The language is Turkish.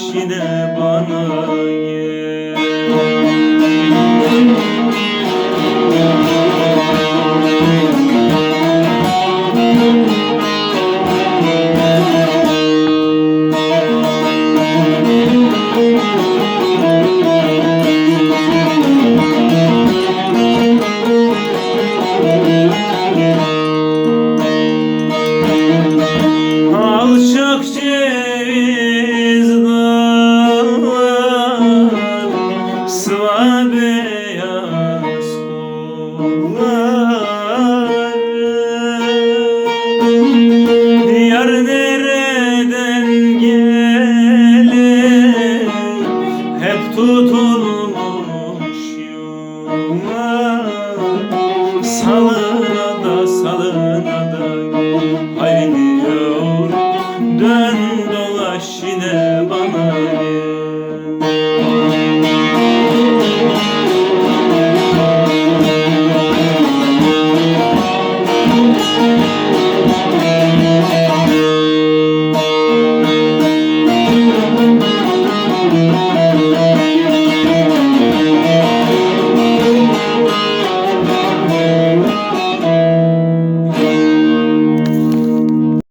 yine bana tutulmuş yola Salına da salına da haydi yor Dön dolaş yine bana gel.